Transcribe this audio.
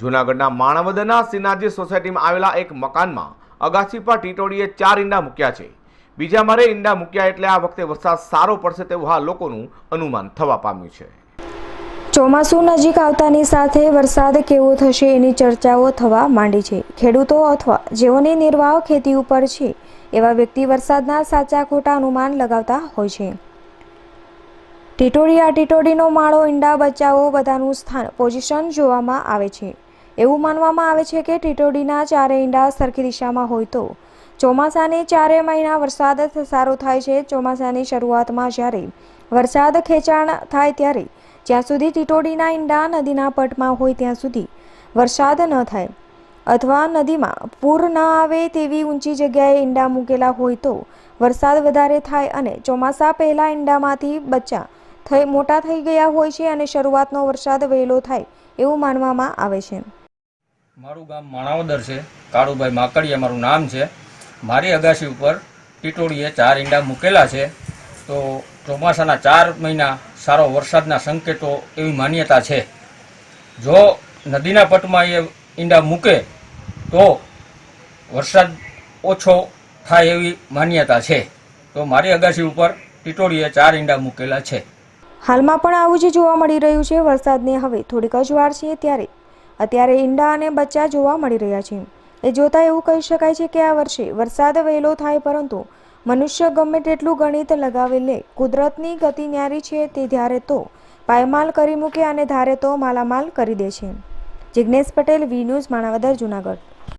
જૂનાગઢના માણવદના સિનાજી સોસાયટીમાં આવેલા એક મકાનમાં અગાસી પર ટીટોડીએ ચાર ઈંડા મૂક્યા છે. બીજા મારે ઈંડા મૂક્યા એટલે આ વખતે વરસાદ સારો પડશે તેવું આ લોકોનું અનુમાન થવા પામ્યું છે. ચોમાસું નજીક આવતાની સાથે વરસાદ કેવો થશે એની ચર્ચાઓ થવા માંડી છે. ખેડૂતો અથવા જેઓની નિર્વાહ ખેતી ઉપર છે, એવા વ્યક્તિ વરસાદના સાચા ખોટા અનુમાન લગાવતા હોય છે. ટીટોડી આ ટીટોડીનો માળો ઈંડા બચાવો બધાનું સ્થાન, પોઝિશન જોવામાં આવે છે. એવું માનવામાં આવે છે કે ટીટોડીના ચારે ઈંડા સરખી દિશામાં હોય તો. ચોમાસાની ચારે મહિના વરસાદ સારો થાય છે. ચોમાસાની શરૂઆતમાં જ્યારે વરસાદ ખેંચાણ થાય ત્યારે જ્યાં સુધી ટીટોડીના ઈંડા નદીના પટમાં હોય ત્યાં સુધી વરસાદ ન થાય. અથવા નદીમાં પૂર ન આવે તેવી ઊંચી જગ્યાએ ઈંડા મૂકેલા હોય તો વરસાદ વધારે થાય અને ચોમાસા પહેલાં ઈંડામાંથી બચ્ચા થઈ, મોટા થઈ ગયા હોય છે અને શરૂઆતનો વરસાદ વહેલો થાય એવું માનવામાં આવે છે. મારું ગામ માણાવદર છે. કાળુભાઈ માકડિયા મારું નામ છે. મારી અગાસી ઉપર ટીટોળીએ ચાર ઈંડા મૂકેલા છે. તો ચોમાસાના ચાર મહિના સારો વરસાદના સંકેતો એવી માન્યતા છે. જો નદીના પટમાં એ ઈંડા મૂકે, તો વરસાદ ઓછો થાય એવી માન્યતા છે. તો મારી અગાસી ઉપર ટીટોળીએ ચાર ઈંડા મૂકેલા છે. હાલમાં પણ આવું જ જોવા મળી રહ્યું છે. વરસાદને હવે થોડીક જ વાર છે ત્યારે અત્યારે ઈંડા અને બચ્ચા જોવા મળી રહ્યા છે. એ જોતાં એવું કહી શકાય છે કે આ વર્ષે વરસાદ વહેલો થાય પરંતુ મનુષ્ય ગમે તેટલું ગણિત લગાવી લે, કુદરતની ગતિ ન્યારી છે તે ધારે તો પાયમાલ કરી મૂકે અને ધારે તો માલામાલ કરી દે છે. Jignesh Patel, V news, Manavadar, Junagadh.